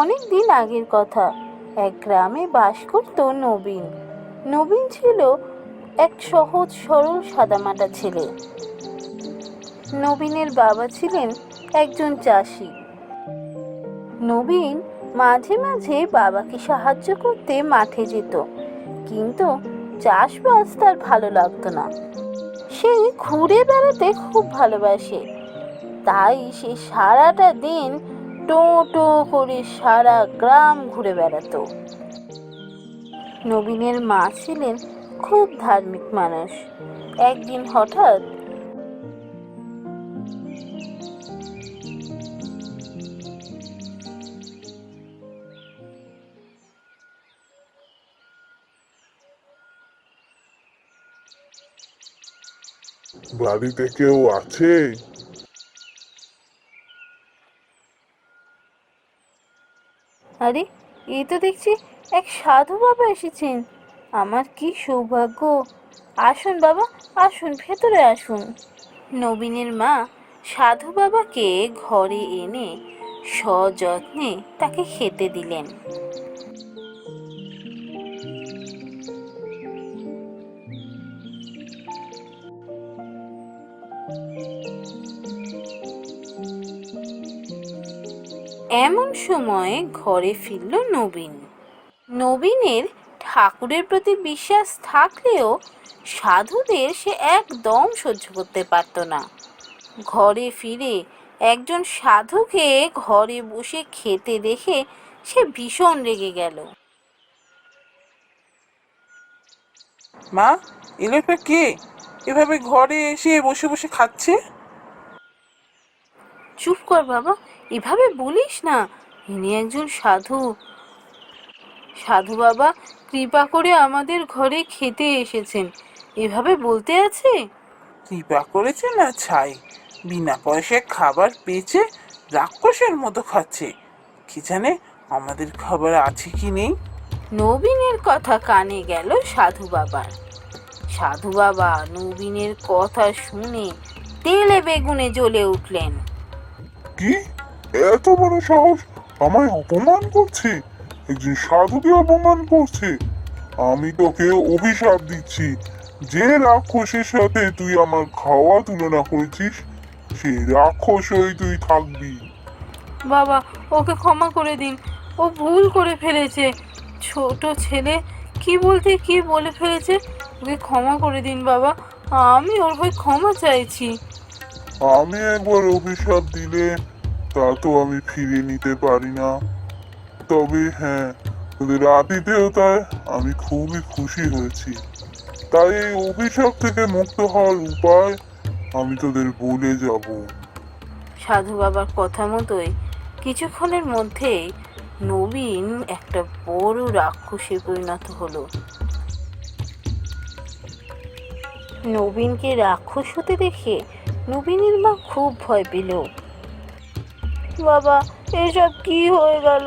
অনেক দিন আগের কথা। এক গ্রামে বাস করত নবীন। নবীন ছিল এক সহজ, সরল, সাদামাটা ছেলে। নবীনের বাবা ছিলেন একজন চাষি। নবীন মাঝে মাঝে বাবাকে সাহায্য করতে মাঠে যেত, কিন্তু চাষবাস তার ভালো লাগতো না। সে ঘুরে বেড়াতে খুব ভালোবাসে। তাই সে সারাটা দিন টো টো করে সারা গ্রাম ঘুরে বেড়াতো। নবীনের মা ছিলেন খুব ধার্মিক মানুষ। একদিন হঠাৎ বাড়িতে কেউ আছে? আরে, এই তো দেখছি এক সাধু বাবা এসেছেন। আমার কি সৌভাগ্য। আসুন বাবা, আসুন, ভেতরে আসুন। নবীনের মা সাধু বাবাকে ঘরে এনে সযত্নে তাকে খেতে দিলেন। এমন সময় ঘরে ফিরল নবীন। নবীনের ঠাকুরের প্রতি বিশ্বাস থাকলেও সাধুদের সে একদম সহ্য করতে পারত না। ঘরে ফিরে একজন সাধুকে ঘরে বসে খেতে দেখে সে ভীষণ রেগে গেল। মা এই লোকটা কে? এভাবে ঘরে এসে বসে বসে খাচ্ছে? চুপ কর বাবা এভাবে বলিস না। ইনি একজন সাধু। সাধু বাবা কৃপা করে আমাদের ঘরে খেতে এসেছেন। এভাবে বলতে আছে? কৃপা করেছে না ছাই? বিনা পয়সায় খাবার পেয়েছে রাক্ষসের মতো খাচ্ছে। কি জানে আমাদের খাবার আছে কি নেই? নবীনের কথা কানে গেল সাধু বাবার। সাধু বাবা নবীনের কথা শুনে তেলে বেগুনে জ্বলে উঠলেন। কি? এত বড় সাহস আমায় অপমান করছে? একজন সাধুকে অপমান করছে। আমি তোকে অভিশাপ দিচ্ছি। যে রাক্ষসের সাথে তুই আমার খাওয়া তুলনা করেছিস সেই হয়ে তুই থাকবি। বাবা, ওকে ক্ষমা করে দিন। ও ভুল করে ফেলেছে। ছোট ছেলে, কি বলতে কি বলে ফেলেছে? ওকে ক্ষমা করে দিন বাবা। আমি ওর হয়ে ক্ষমা চাইছি। আমি একবার অভিশাপ দিলে তা তো আমি ফিরে নিতে পারি না। তবে হ্যাঁ তোদের আতিথেয়তায় আমি খুবই খুশি হয়েছি। তাই এই অভিশাপ থেকে মুক্ত হওয়ার উপায় আমি তোদের বলে যাব। সাধু বাবার কথা মতোই কিছুক্ষণের মধ্যেই নবীন একটা বড় রাক্ষসে পরিণত হলো। নবীনকে রাক্ষস হতে দেখে নবীনের মা খুব ভয় পেল। বাবা এসব কি হয়ে গেল?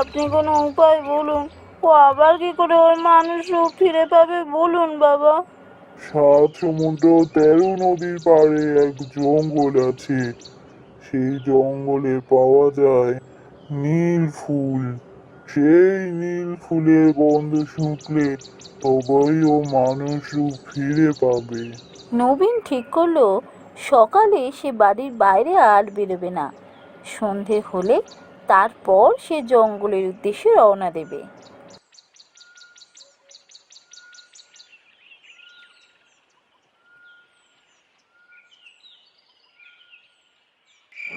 আপনি কোনো উপায় বলুন। ও আবার কি করে ওর মানুষ রূপ ফিরে পাবে বলুন বাবা। সাত সমুদ্র তেরো নদীর পাড়ে এক জঙ্গল আছে। সেই জঙ্গলে পাওয়া যায় নীল ফুল। সেই নীল ফুলের গন্ধ শুকলে তবেই ও মানুষ রূপ ফিরে পাবে। নবীন ঠিক করল সকালে সে বাড়ির বাইরে আর বেরোবে না। সন্ধে হলে তারপর সে জঙ্গলের উদ্দেশ্যে রওনা দেবে।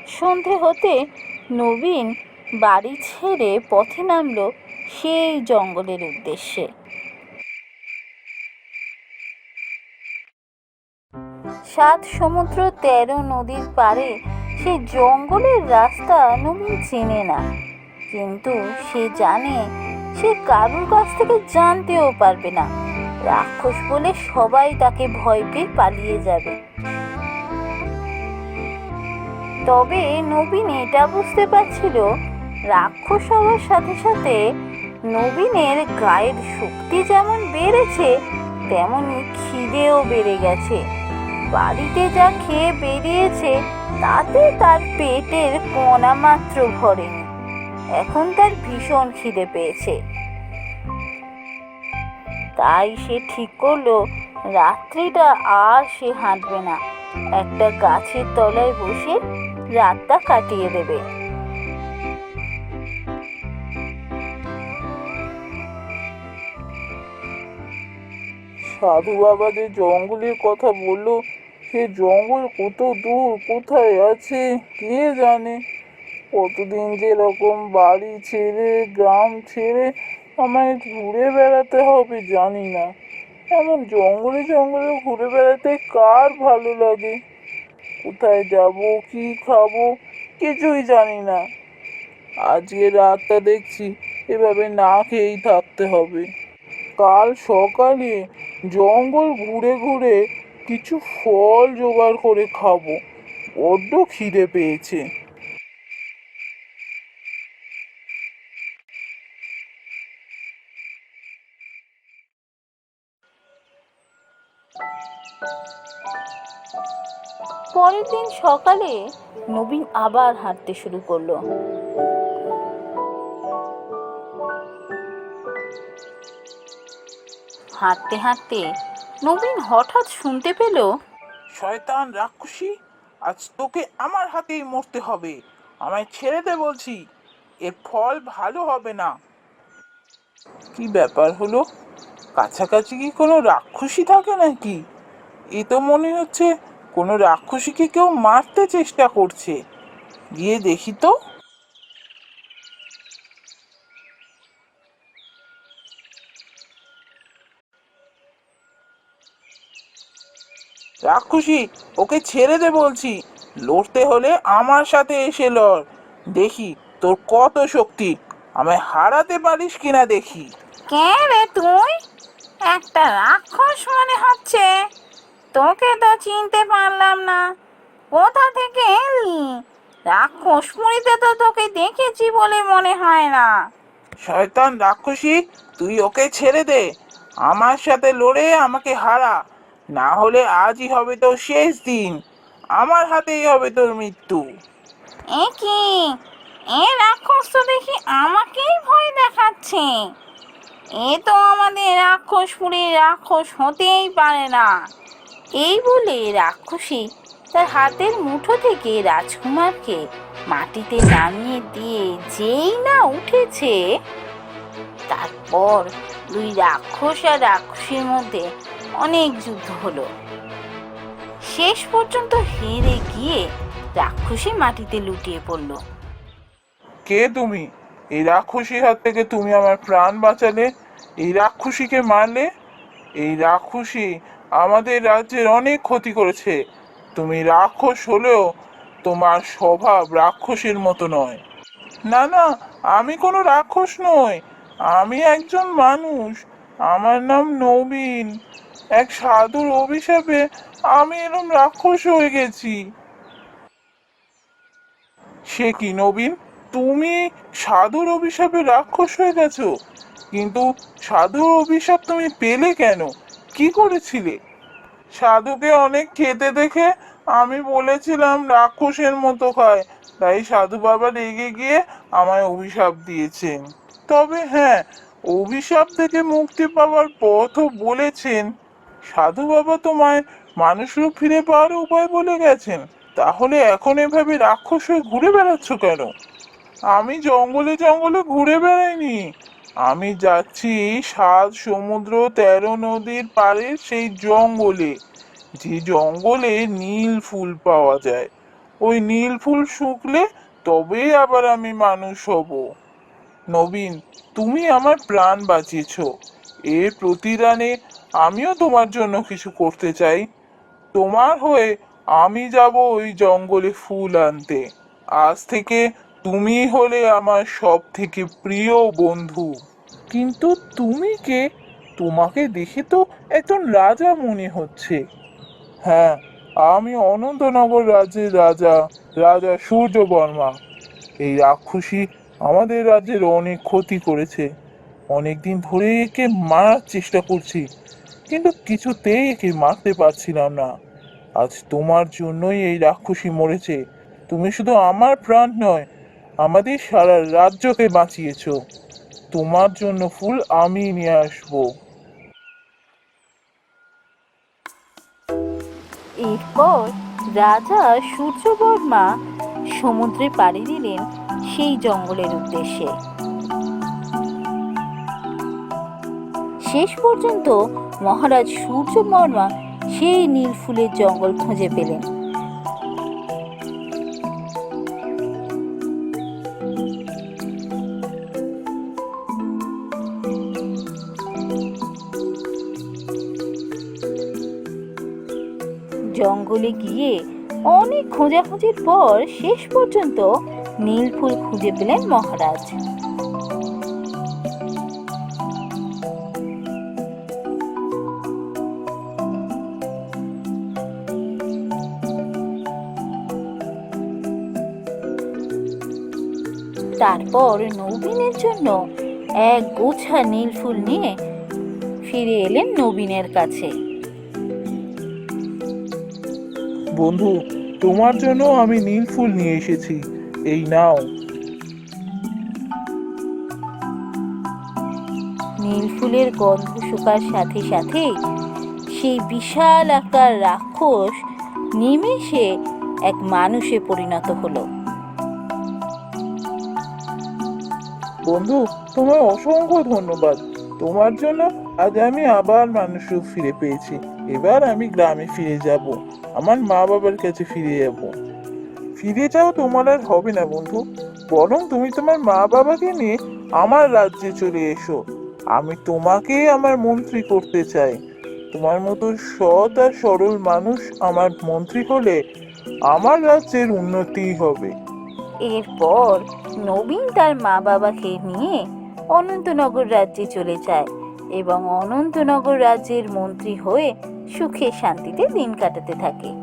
সন্ধে হতে নবীন বাড়ি ছেড়ে পথে নামলো সেই জঙ্গলের উদ্দেশ্যে। সাত সমুদ্র তেরো নদীর পারে সে জঙ্গলের রাস্তা নবীন চেনে না। কিন্তু সে জানে সে কারুর কাছ থেকে জানতেও পারবে না। রাক্ষস বলে সবাই তাকে ভয় পেয়ে পালিয়ে যাবে। তবে নবীন এটা বুঝতে পারছিল, রাক্ষস হওয়ার সাথে সাথে নবীনের গায়ের শক্তি যেমন বেড়েছে, তেমনি খিদেও বেড়ে গেছে। বাড়িতে যা খেয়ে বেরিয়েছে, তাতে তার পেটের কণা মাত্র ভরেনি এখন তার ভীষণ খিদে পেয়েছে। তাই সে ঠিক করল, রাত্রিটা আর সে হাঁটবে না। একটা গাছের তলায় বসে রাতটা কাটিয়ে দেবে। সাধু যে জঙ্গলের কথা বলল সে জঙ্গল কত দূর, কোথায় আছে কে জানে? কতদিন যেরকম বাড়ি ছেড়ে, গ্রাম ছেড়ে আমায় ঘুরে বেড়াতে হবে জানি না। এমন জঙ্গলে জঙ্গলে ঘুরে বেড়াতে কার ভালো লাগে? কোথায় যাব, কি খাব, কিছুই জানি না। আজকে রাতটা দেখছি, এভাবে না খেয়েই থাকতে হবে। কাল সকালে জঙ্গল ঘুরে ঘুরে কিছু ফল জোগাড় করে খাব। বড্ড খিদে পেয়েছে। পরের দিন সকালে নবীন আবার হাঁটতে শুরু করল। হাঁটতে হাঁটতে নবীন হঠাৎ শুনতে পেল, শয়তান রাক্ষসী, আজ তোকে আমার হাতেই মরতে হবে। আমায় ছেড়ে দে বলছি, এর ফল ভালো হবে না। কি ব্যাপার হলো? কাছাকাছি কি কোনো রাক্ষসী থাকে নাকি? এ তো মনে হচ্ছে কোনো রাক্ষসীকে কেউ মারতে চেষ্টা করছে। গিয়ে দেখি তো। রাক্ষসী ওকে ছেড়ে দে বলছি। লড়তে হলে আমার সাথে এসে লড়। দেখি তোর কত শক্তি। আমায় হারাতে পারিস কিনা দেখি। কে রে তুই? একটা রাক্ষস মনে হচ্ছে। তোকে তো চিনতে পারলাম না। কোথা থেকে এলি? রাক্ষস মুড়িতে তো তোকে দেখেছি বলে মনে হয় না। শয়তান রাক্ষসী তুই ওকে ছেড়ে দে। আমার সাথে লড়ে আমাকে হারা। না হলে আজই হবে তোর শেষ দিন। আমার হাতেই হবে তোর মৃত্যু। এ এ রাক্ষস তো দেখি আমাকেই ভয় দেখাচ্ছে। এ তো আমাদের রাক্ষসপুরীর রাক্ষস হতেই পারে না। এই বলে রাক্ষসী তার হাতের মুঠো থেকে রাজকুমারকে মাটিতে নামিয়ে দিয়ে যেই না উঠেছে, তারপর দুই রাক্ষস আর রাক্ষসীর মধ্যে অনেক যুদ্ধ হলো। শেষ পর্যন্ত হেরে গিয়ে রাক্ষসী মাটিতে লুটিয়ে পড়ল। কে তুমি? এই রাক্ষসীর হাত থেকে তুমি আমার প্রাণ বাঁচালে? এই রাক্ষসীকে মারলে? এই রাক্ষসী আমাদের রাজ্যের অনেক ক্ষতি করেছে। তুমি রাক্ষস হলেও তোমার স্বভাব রাক্ষসীর মতো নয়। না না, আমি কোনো রাক্ষস নই। আমি একজন মানুষ। আমার নাম নবীন। এক সাধুর অভিশাপে আমি এরম রাক্ষস হয়ে গেছি। সে কি নবীন? তুমি সাধুর অভিশাপে রাক্ষস হয়ে গেছো? কিন্তু সাধুর অভিশাপ তুমি পেলে কেন? কি করেছিলে? সাধুকে অনেক খেতে দেখে আমি বলেছিলাম রাক্ষসের মতো খায়। তাই সাধু বাবা রেগে গিয়ে আমায় অভিশাপ দিয়েছেন। তবে হ্যাঁ অভিশাপ থেকে মুক্তি পাওয়ার পথও বলেছেন সাধু বাবা তোমায় মানুষ রূপ ফিরে পাওয়ার উপায় বলে গেছেন। তাহলে এখন এভাবে রাক্ষস হয়ে ঘুরে বেড়াচ্ছ কেন? আমি জঙ্গলে জঙ্গলে ঘুরে বেড়াইনি। আমি যাচ্ছি সাত সমুদ্র তেরো নদীর পারে সেই জঙ্গলে, যে জঙ্গলে নীল ফুল পাওয়া যায়। ওই নীল ফুল শুকলে তবেই আবার আমি মানুষ হব। নবীন, তুমি আমার প্রাণ বাঁচিয়েছ। এর প্রতিদানে আমিও তোমার জন্য কিছু করতে চাই। তোমার হয়ে আমি যাব ওই জঙ্গলে ফুল আনতে। আজ থেকে তুমি হলে আমার সব থেকে প্রিয় বন্ধু। কিন্তু তুমি কে? তোমাকে দেখে তো একজন রাজা মনে হচ্ছে। হ্যাঁ আমি অনন্তনগর রাজ্যের রাজা রাজা সূর্যবর্মা। এই রাক্ষসী আমাদের রাজ্যের অনেক ক্ষতি করেছে। অনেকদিন ধরে একে মারার চেষ্টা করছি, কিন্তু কিছুতেই একে মারতে পারছিলাম না। আজ তোমার জন্যই এই রাক্ষসী মরেছে। তুমি শুধু আমার প্রাণ নয়, আমাদের সারা রাজ্যকে বাঁচিয়েছো। তোমার জন্য ফুল আমি নিয়ে আসব। এরপর রাজা সূর্যবর্মা সমুদ্রে পাড়ি দিলেন সেই জঙ্গলের উদ্দেশ্যে। শেষ পর্যন্ত মহারাজ সূর্য সূর্যবর্মা সেই নীল ফুলের জঙ্গল খুঁজে পেলেন। জঙ্গলে গিয়ে অনেক খোঁজাখুঁজির পর শেষ পর্যন্ত নীল ফুল খুঁজে পেলেন মহারাজ। তারপর নবীনের জন্য এক গোছা নীল ফুল নিয়ে ফিরে এলেন নবীনের কাছে। বন্ধু তোমার জন্য আমি নীল ফুল নিয়ে এসেছি। এই নাও। নীল ফুলের গন্ধ শুকার সাথে সাথে সেই বিশাল আকার রাক্ষস নিমেষে এক মানুষে পরিণত হলো। বন্ধু, তোমার অসংখ্য ধন্যবাদ। তোমার জন্য আজ আমি আবার মানুষ ফিরে পেয়েছি। এবার আমি গ্রামে ফিরে যাব। আমার মা বাবার কাছে ফিরে যাব। ফিরে যাও তোমার আর হবে না বন্ধু। বরং তুমি তোমার মা বাবাকে নিয়ে আমার রাজ্যে চলে এসো। আমি তোমাকে আমার মন্ত্রী করতে চাই। তোমার মতো সৎ আর সরল মানুষ আমার মন্ত্রী হলে আমার রাজ্যের উন্নতি হবে। এরপর নবীন তার মা বাবাকে নিয়ে অনন্তনগর রাজ্যে চলে যায় এবং অনন্তনগর রাজ্যের মন্ত্রী হয়ে সুখে শান্তিতে দিন কাটাতে থাকে।